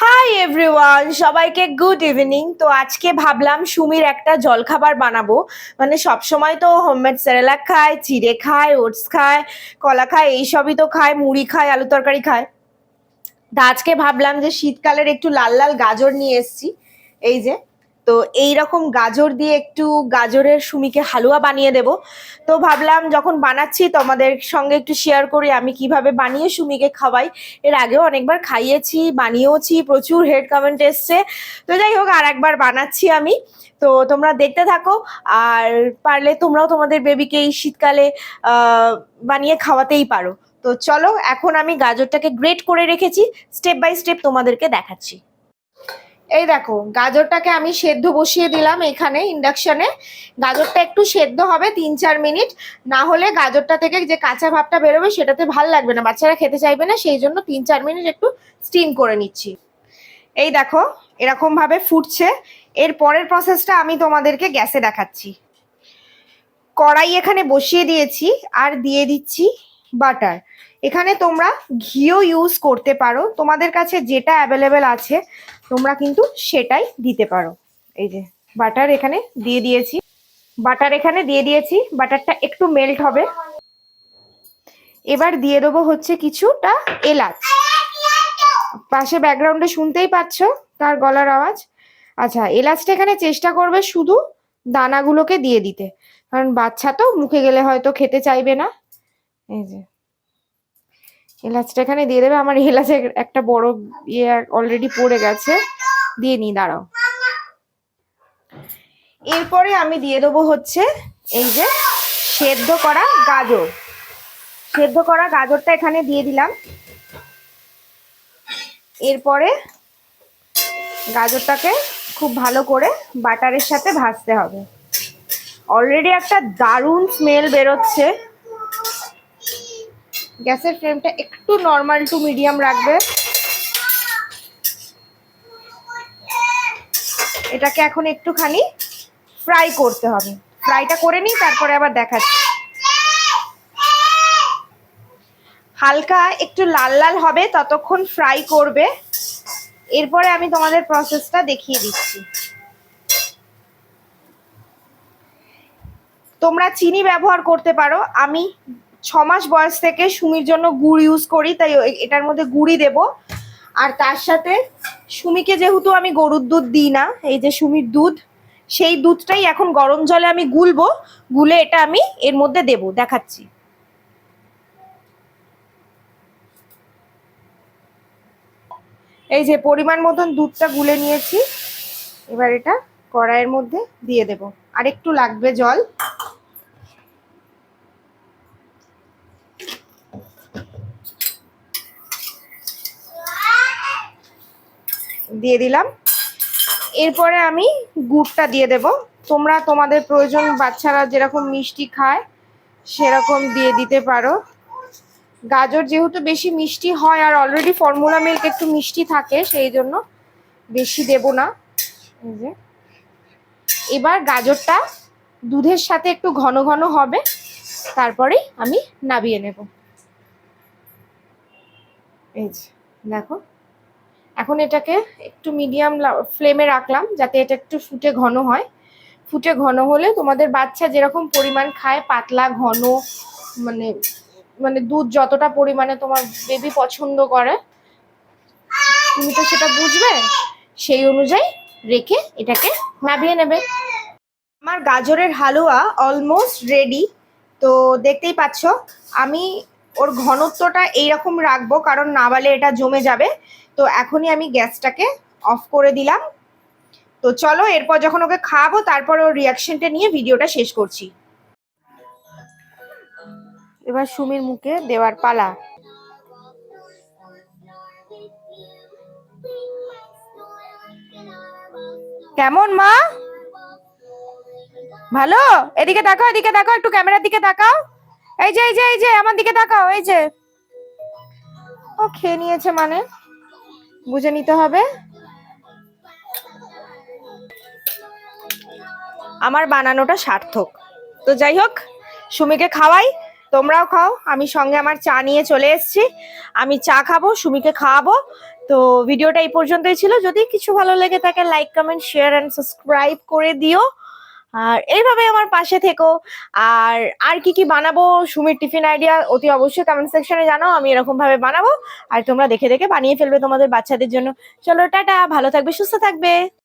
High everyone সবাইকে good evening তো আজকে ভাবলাম সুমির একটা জলখাবার বানাবো। মানে সব সময় তো হোমমেড সেরেলাক খায়, চিড়ে খায়, ওটস খায়, কলা খায়, এইসবই তো খায়, মুড়ি খায় আলু তরকারি খায়। তা আজকে ভাবলাম যে শীতকালের একটু লাল লাল গাজর নিয়ে এসছি। এই যে তো এই রকম গাজর দিয়ে একটু গাজরের সুমিকে হালুয়া বানিয়ে দেব। তো ভাবলাম যখন বানাচ্ছি তোমাদের সঙ্গে একটু শেয়ার করি, আমি কীভাবে বানিয়ে সুমিকে খাওয়াই। এর আগেও অনেকবার খাইয়েছি, বানিয়েওছি, প্রচুর হেড কমেন্ট এসছে। তো যাই হোক, আর একবার বানাচ্ছি আমি। তো তোমরা দেখতে থাকো, আর পারলে তোমরাও তোমাদের বেবিকে এই শীতকালে বানিয়ে খাওয়াতেই পারো। তো চলো, এখন আমি গাজরটাকে গ্রেট করে রেখেছি স্টেপ বাই স্টেপ তোমাদেরকে দেখাচ্ছি। এই দেখো, গাজরটাকে আমি সেদ্ধ বসিয়ে দিলাম এখানে ইন্ডাকশনে গাজরটা একটু সেদ্ধ হবে তিন চার মিনিট। না হলে গাজরটা থেকে যে কাঁচা ভাবটা বেরোবে সেটাতে ভালো লাগবে না। বাচ্চারা খেতে চাইবে না, সেই জন্য তিন চার মিনিট একটু স্টিম করে নিচ্ছি। এই দেখো এরকমভাবে ফুটছে। এর পরের প্রসেসটা আমি তোমাদেরকে গ্যাসে দেখাচ্ছি। কড়াই এখানে বসিয়ে দিয়েছি আর দিয়ে দিচ্ছি বাটার এখানে তোমরা ঘিও ইউজ করতে পারো। তোমাদের কাছে যেটা অ্যাভেলেবেল আছে তোমরা কিন্তু সেটাই দিতে পারো। এই যে বাটার এখানে দিয়ে দিয়েছি। বাটার এখানে দিয়ে দিয়েছি বাটারটা একটু মেল্ট হবে। এবার দিয়ে দেবো হচ্ছে কিছুটা এলাচ। পাশে ব্যাকগ্রাউন্ডে শুনতেই পাচ্ছ তার গলার আওয়াজ? আচ্ছা এলাচটা এখানে চেষ্টা করবে শুধু দানাগুলোকে দিয়ে দিতে। কারণ বাচ্চা তো, মুখে গেলে হয়তো খেতে চাইবে না। এই যে এলাচটা এখানে দিয়ে দেবে। আমার এলাচের একটা বড় ইয়ে অলরেডি পড়ে গেছে। দিয়ে নি দাঁড়াও। এরপরে আমি দিয়ে দেবো হচ্ছে এই যে সেদ্ধ করা গাজর। সেদ্ধ করা গাজরটা এখানে দিয়ে দিলাম। এরপরে গাজরটাকে খুব ভালো করে বাটারের সাথে ভাজতে হবে। অলরেডি একটা দারুণ স্মেল বেরোচ্ছে। গ্যাসের ফ্লেমটা একটু নর্মাল টু মিডিয়াম রাখবে। এটাকে এখন একটুখানি ফ্রাই করতে হবে। ফ্রাইটা করে নিই, তারপরে আবার দেখাচ্ছি। হালকা একটু লাল লাল হবে, ততক্ষণ ফ্রাই করবে। এরপরে আমি তোমাদের প্রসেসটা দেখিয়ে দিচ্ছি। তোমরা চিনি ব্যবহার করতে পারো। আমি ছ মাস বয়স থেকে সুমির জন্য গুড় ইউজ করি, তাই এটার মধ্যে গুড়ই দেব। আর তার সাথে সুমিকে যেহেতু আমি গরুর দুধ দিই না, এই যে সুমির দুধ, সেই দুধটাই এখন গরম জলে আমি গুলবো, গুলে এটা আমি এর মধ্যে দেব, দেখাচ্ছি। এই যে পরিমাণ মতন দুধটা গুলে নিয়েছি, এবার এটা কড়াইয়ের মধ্যে দিয়ে দেব। আর একটু লাগবে জল। দিয়ে দিলাম। এরপরে আমি গুড়টা দিয়ে দেব। তোমরা তোমাদের প্রয়োজন, বাচ্চারা যেরকম মিষ্টি খায়, সেরকম দিয়ে দিতে পারো। গাজর যেহেতু বেশি মিষ্টি হয় আর অলরেডি ফর্মুলা মিল্ক একটু মিষ্টি থাকে, সেই জন্য বেশি দেব না। এবার গাজরটা দুধের সাথে একটু ঘন ঘন হবে, তারপরে আমি নাবিয়ে নেব। এই যে, দেখো। এখন এটাকে একটু মিডিয়াম ফ্লেমে রাখলাম যাতে এটা একটু ফুটে ঘন হয়। ফুটে ঘন হলে তোমাদের বাচ্চা যেরকম পরিমাণ খায়, পাতলা, ঘন মানে মানে দুধ যতটা পরিমাণে তোমার বেবি পছন্দ করে, তুমি তো সেটা বুঝবে, সেই অনুযায়ী রেখে এটাকে নাবিয়ে নেবে। আমার গাজরের হালুয়া অলমোস্ট রেডি তো দেখতেই পাচ্ছ, আমি ওর ঘনত্বটা এইরকম রাখব, কারণ নাবালে এটা জমে যাবে। তো এখনই আমি গ্যাসটাকে অফ করে দিলাম। তো চলো, এরপর যখন ওকে খাওয়াবো, তারপর ওর রিয়াকশনটা নিয়ে ভিডিওটা শেষ করছি। এবার সুমির মুখে দেওয়ার পালা। কেমন, মা? ভালো? এদিকে তাকাও এদিকে তাকাও, একটু ক্যামেরার দিকে তাকাও। এই যে এই যে এই যে, আমার দিকে তাকাও, এই যে। ও খেয়ে নিয়েছে মানে। বুঝে নিতে হবে। আমার বানানোটা সার্থক। তো যাই হোক, সুমিকে খাওয়াই, তোমরাও খাও, আমি সঙ্গে আমার চা নিয়ে চলে এসেছি। আমি চা খাব, সুমিকে খাওয়াবো। তো ভিডিওটা এই পর্যন্তই ছিল। যদি কিছু ভালো লেগে থাকে like comment share and subscribe করে দিও। আর এইভাবে আমার পাশে থেকো। আর আর কি কি বানাবো, সুমির টিফিন আইডিয়া অতি অবশ্যই কমেন্ট সেকশনে জানাও, আমি এরকম ভাবে বানাবো। আর তোমরা দেখে দেখে বানিয়ে ফেলবে তোমাদের বাচ্চাদের জন্য। চলো, টাটা, ভালো থাকবে, সুস্থ থাকবে।